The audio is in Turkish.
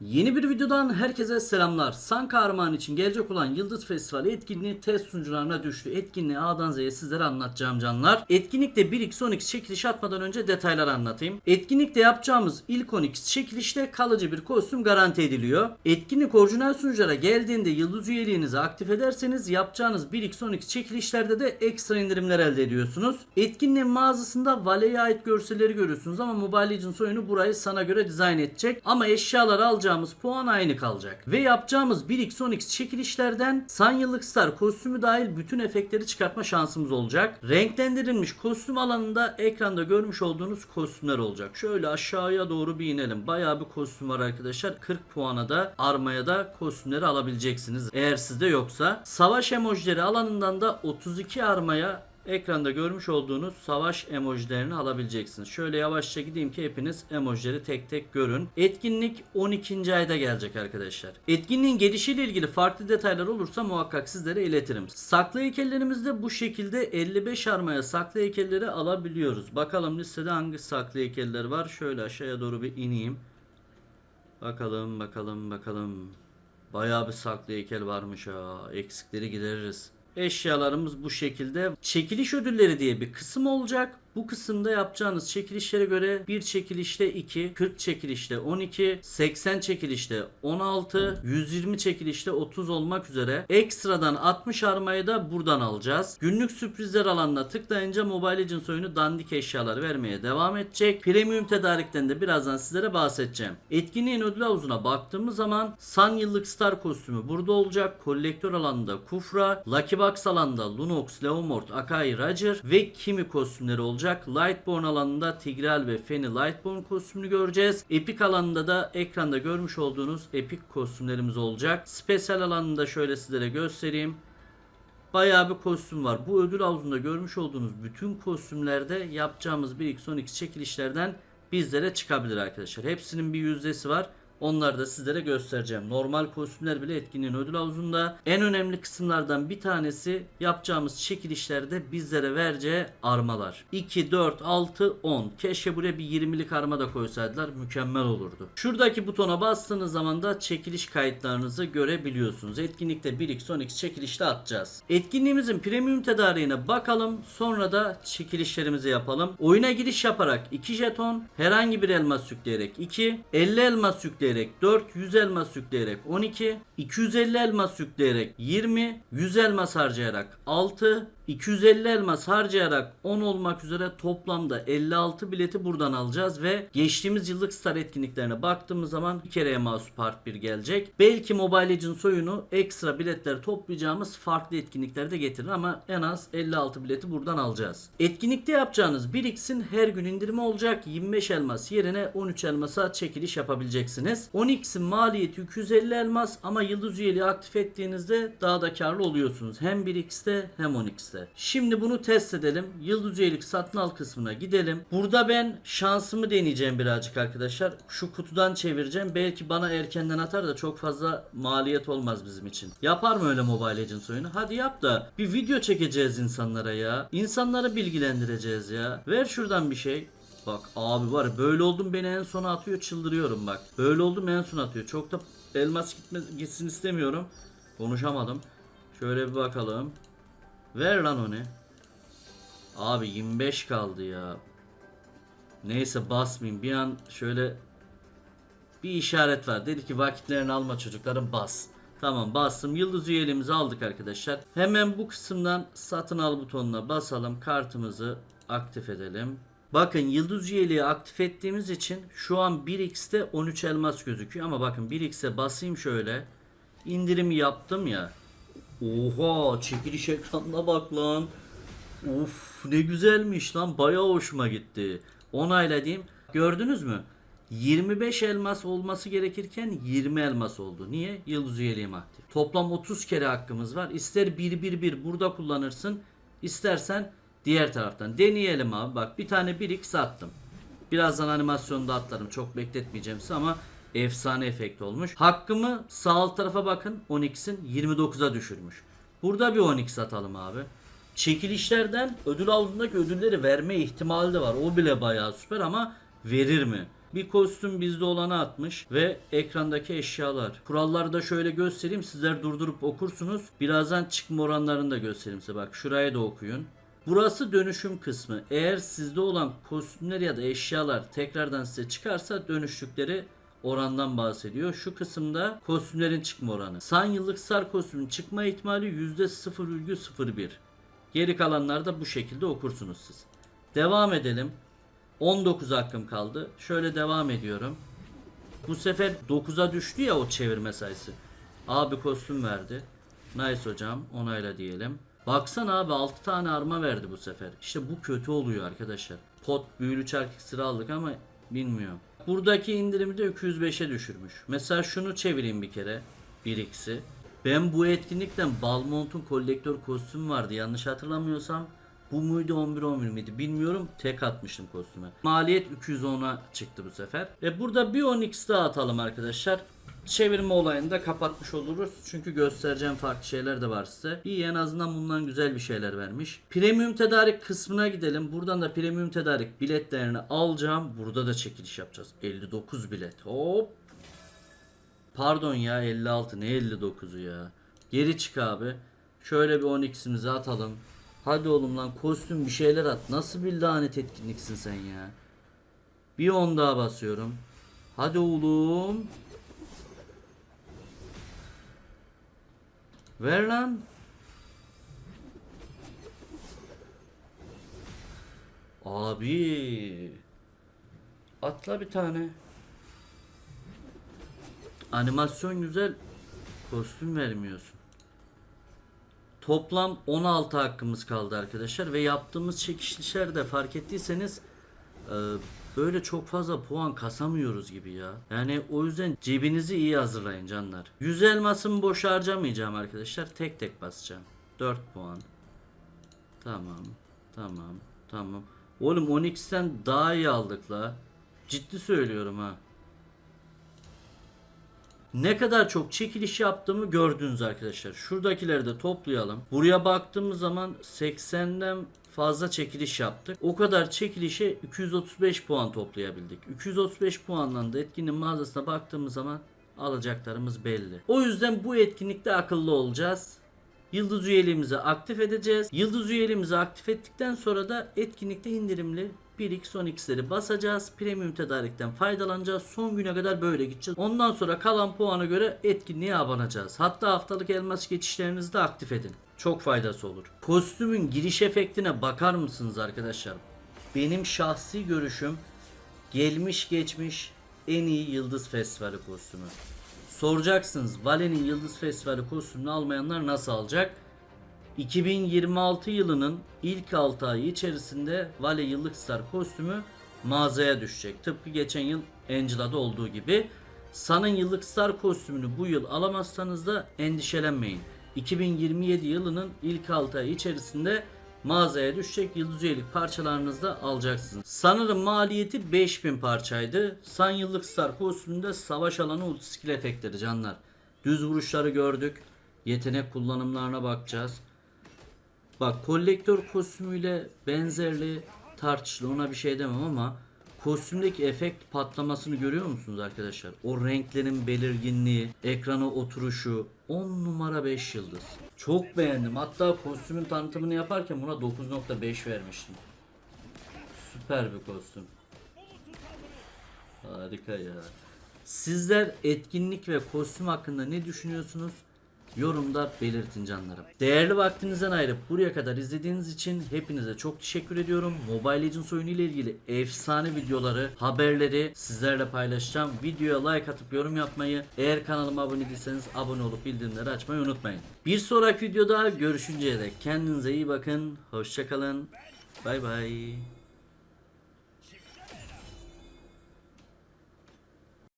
Yeni bir videodan herkese selamlar. Sanka Armağan için gelecek olan Yıldız Festivali etkinliği test sunucularına düştü. Etkinliği A'dan Z'ye sizlere anlatacağım canlar. Etkinlikte 1x 10x çekiliş atmadan önce detayları anlatayım. Etkinlikte yapacağımız ilk 10x çekilişte kalıcı bir kostüm garanti ediliyor. Etkinlik orijinal sunuculara geldiğinde Yıldız üyeliğinizi aktif ederseniz yapacağınız 1x 10x çekilişlerde de ekstra indirimler elde ediyorsunuz. Etkinliğin mağazasında Vale'ye ait görselleri görüyorsunuz ama Mobile Legends oyunu burayı sana göre dizayn edecek. Ama eşyaları alacağımız puan aynı kalacak. Ve yapacağımız 1x 10x çekilişlerden San Yıllık Star kostümü dahil bütün efektleri çıkartma şansımız olacak. Renklendirilmiş kostüm alanında ekranda görmüş olduğunuz kostümler olacak. Şöyle aşağıya doğru bir inelim. Bayağı bir kostüm var arkadaşlar. 40 puana da armaya da kostümleri alabileceksiniz. Eğer sizde yoksa. Savaş emojileri alanından da 32 armaya Ekranda görmüş olduğunuz savaş emojilerini alabileceksiniz. Şöyle yavaşça gideyim ki hepiniz emojileri tek tek görün. Etkinlik 12. ayda gelecek arkadaşlar. Etkinliğin gelişiyle ilgili farklı detaylar olursa muhakkak sizlere iletirim. Saklı heykellerimizde bu şekilde 55 armaya saklı heykelleri alabiliyoruz. Bakalım listede hangi saklı heykeller var. Şöyle aşağıya doğru bir ineyim. Bakalım bakalım bakalım. Bayağı bir saklı heykel varmış ha. Eksikleri gideririz. Eşyalarımız bu şekilde. Çekiliş ödülleri diye bir kısım olacak. Bu kısımda yapacağınız çekilişlere göre bir çekilişte 2, 40 çekilişte 12, 80 çekilişte 16, 120 çekilişte 30 olmak üzere ekstradan 60 armayı da buradan alacağız. Günlük sürprizler alanına tıklayınca Mobile Legends oyunu dandik eşyalar vermeye devam edecek. Premium tedarikten de birazdan sizlere bahsedeceğim. Etkinliğin ödül havuzuna baktığımız zaman San yıllık Star kostümü burada olacak. Kolektör alanında Kufra, Lucky Box alanında Lunox, Leomord, Akai, Roger ve Kimi kostümleri olacak. Lightborn alanında Tigreal ve Feni Lightborn kostümünü göreceğiz. Epic alanında da ekranda görmüş olduğunuz Epic kostümlerimiz olacak. Spesyal alanında şöyle sizlere göstereyim. Bayağı bir kostüm var. Bu ödül havuzunda görmüş olduğunuz bütün kostümlerde yapacağımız 1x12 çekilişlerden bizlere çıkabilir arkadaşlar. Hepsinin bir yüzdesi var. Onları da sizlere göstereceğim. Normal kostümler bile etkinliğin ödül havuzunda. En önemli kısımlardan bir tanesi yapacağımız çekilişlerde bizlere vereceği armalar. 2, 4, 6, 10. Keşke buraya bir 20'lik arma da koysaydılar. Mükemmel olurdu. Şuradaki butona bastığınız zaman da çekiliş kayıtlarınızı görebiliyorsunuz. Etkinlikte 1x12 çekilişte atacağız. Etkinliğimizin premium tedariğine bakalım. Sonra da çekilişlerimizi yapalım. Oyuna giriş yaparak 2 jeton, herhangi bir elmas yükleyerek 2, 50 elmas yükleyerek 4, 100 elmas yükleyerek 12, 250 elmas yükleyerek 20, 100 elmas harcayarak 6, 250 elmas harcayarak 10 olmak üzere toplamda 56 bileti buradan alacağız ve geçtiğimiz yıllık star etkinliklerine baktığımız zaman bir kereye mahsus part 1 gelecek. Belki Mobile Legends oyunu ekstra biletler toplayacağımız farklı etkinliklerde getirir ama en az 56 bileti buradan alacağız. Etkinlikte yapacağınız 1x'in her gün indirimi olacak. 25 elmas yerine 13 elmasa çekiliş yapabileceksiniz. 10x'in maliyeti 250 elmas ama yıldız üyeliği aktif ettiğinizde daha da karlı oluyorsunuz. Hem 1x'te hem 10x'te. Şimdi bunu test edelim. Yıldız üyelik satın al kısmına gidelim. Burada ben şansımı deneyeceğim birazcık arkadaşlar. Şu kutudan çevireceğim. Belki bana erkenden atar da çok fazla maliyet olmaz bizim için. Yapar mı öyle Mobile Legends oyunu? Hadi yap da bir video çekeceğiz insanlara ya. İnsanları bilgilendireceğiz ya. Ver şuradan bir şey. Bak abi var böyle oldum beni en sona atıyor çıldırıyorum bak. Böyle oldum en sona atıyor. Çok da elmas gitme, gitsin istemiyorum. Konuşamadım. Şöyle bir bakalım. Ver lan onu. Abi 25 kaldı ya. Neyse basmayayım. Bir an şöyle bir işaret var. Dedi ki vakitlerini alma çocuklarım bas. Tamam bastım. Yıldız üyeliğimizi aldık arkadaşlar. Hemen bu kısımdan satın al butonuna basalım. Kartımızı aktif edelim. Bakın yıldız üyeliği aktif ettiğimiz için şu an 1x'te 13 elmas gözüküyor. Ama bakın 1x'e basayım şöyle. İndirimi yaptım ya. Oha çekiliş ekranına bak lan. Of ne güzelmiş lan bayağı hoşuma gitti. Onayla diyeyim. Gördünüz mü? 25 elmas olması gerekirken 20 elmas oldu. Niye? Yıldız üyeliğim aktif. Toplam 30 kere hakkımız var. İster 1-1-1 burada kullanırsın. istersen diğer taraftan. Deneyelim abi. Bak bir tane 1x attım. Birazdan animasyonda atlarım. Çok bekletmeyeceğim size ama efsane efekt olmuş. Hakkımı sağ alt tarafa bakın. 10x'in 29'a düşürmüş. Burada bir 10x atalım abi. Çekilişlerden ödül havuzundaki ödülleri verme ihtimali de var. O bile bayağı süper ama verir mi? Bir kostüm bizde olanı atmış ve ekrandaki eşyalar. Kuralları da şöyle göstereyim. Sizler durdurup okursunuz. Birazdan çıkma oranlarını da göstereyim size. Bak şuraya da okuyun. Burası dönüşüm kısmı. Eğer sizde olan kostümler ya da eşyalar tekrardan size çıkarsa dönüştükleri orandan bahsediyor. Şu kısımda kostümlerin çıkma oranı. San yıllık star kostümün çıkma ihtimali %0,01. Geri kalanları da bu şekilde okursunuz siz. Devam edelim. 19 hakkım kaldı. Şöyle devam ediyorum. Bu sefer 9'a düştü ya o çevirme sayısı. Abi kostüm verdi. Nice hocam onayla diyelim. Baksana abi 6 tane arma verdi bu sefer. İşte bu kötü oluyor arkadaşlar. Pot büyülü çark iksiri aldık ama bilmiyorum. Buradaki indirimi de 205'e düşürmüş. Mesela şunu çevireyim bir kere. 1x'i. Ben bu etkinlikten Balmont'un kolektör kostümü vardı yanlış hatırlamıyorsam. Bu muydu 11 11 miydi bilmiyorum. Tek atmıştım kostüme. Maliyet 210'a çıktı bu sefer. Ve burada bir 10x daha atalım arkadaşlar. Çevirme olayını da kapatmış oluruz. Çünkü göstereceğim farklı şeyler de var size. İyi en azından bundan güzel bir şeyler vermiş. Premium tedarik kısmına gidelim. Buradan da premium tedarik biletlerini alacağım. Burada da çekiliş yapacağız. 59 bilet. Hop. Pardon ya 56 ne 59'u ya. Geri çık abi. Şöyle bir 10x'imizi atalım. Hadi oğlum lan kostüm bir şeyler at. Nasıl bir lanet etkinliksin sen ya. Bir 10 daha basıyorum. Hadi oğlum. Ver lan. Abi. Atla bir tane. Animasyon güzel. Kostüm vermiyorsun. Toplam 16 hakkımız kaldı arkadaşlar ve yaptığımız çekişlerde fark ettiyseniz e, böyle çok fazla puan kasamıyoruz gibi ya. Yani o yüzden cebinizi iyi hazırlayın canlar. 100 elmasımı boş harcamayacağım arkadaşlar. Tek tek basacağım. 4 puan. Tamam. Tamam. Tamam. Oğlum 10x'ten daha iyi aldık la. Ciddi söylüyorum ha. Ne kadar çok çekiliş yaptığımı gördünüz arkadaşlar. Şuradakileri de toplayalım. Buraya baktığımız zaman 80'den fazla çekiliş yaptık. O kadar çekilişe 235 puan toplayabildik. 235 puandan da etkinliğin mağazasına baktığımız zaman alacaklarımız belli. O yüzden bu etkinlikte akıllı olacağız. Yıldız üyeliğimizi aktif edeceğiz. Yıldız üyeliğimizi aktif ettikten sonra da etkinlikte indirimli 1x 10x'leri basacağız. Premium tedarikten faydalanacağız. Son güne kadar böyle gideceğiz. Ondan sonra kalan puana göre etkinliğe abanacağız. Hatta haftalık elmas geçişlerinizi de aktif edin. Çok faydası olur. Kostümün giriş efektine bakar mısınız arkadaşlar? Benim şahsi görüşüm gelmiş geçmiş en iyi Yıldız Festivali kostümü. Soracaksınız Vale'nin Yıldız Festivali kostümünü almayanlar nasıl alacak? 2026 yılının ilk 6 ayı içerisinde Vale Yıllık Star kostümü mağazaya düşecek. Tıpkı geçen yıl Angela'da olduğu gibi. San'ın Yıllık Star kostümünü bu yıl alamazsanız da endişelenmeyin. 2027 yılının ilk 6 ay içerisinde mağazaya düşecek yıldız üyelik parçalarınızı da alacaksınız. Sanırım maliyeti 5000 parçaydı. San yıllık star kostümünde savaş alanı ulti skill efektleri canlar. Düz vuruşları gördük. Yetenek kullanımlarına bakacağız. Bak kolektör kostümüyle benzerli tartışılı ona bir şey demem ama kostümdeki efekt patlamasını görüyor musunuz arkadaşlar? O renklerin belirginliği, ekrana oturuşu 10 numara 5 yıldız. Çok beğendim. Hatta kostümün tanıtımını yaparken buna 9.5 vermiştim. Süper bir kostüm. Harika ya. Sizler etkinlik ve kostüm hakkında ne düşünüyorsunuz? Yorumda belirtin canlarım. Değerli vaktinizden ayırıp buraya kadar izlediğiniz için hepinize çok teşekkür ediyorum. Mobile Legends oyunu ile ilgili efsane videoları, haberleri sizlerle paylaşacağım. Videoya like atıp yorum yapmayı, eğer kanalıma abone değilseniz abone olup bildirimleri açmayı unutmayın. Bir sonraki videoda görüşünceye dek kendinize iyi bakın. Hoşçakalın. Bay bay.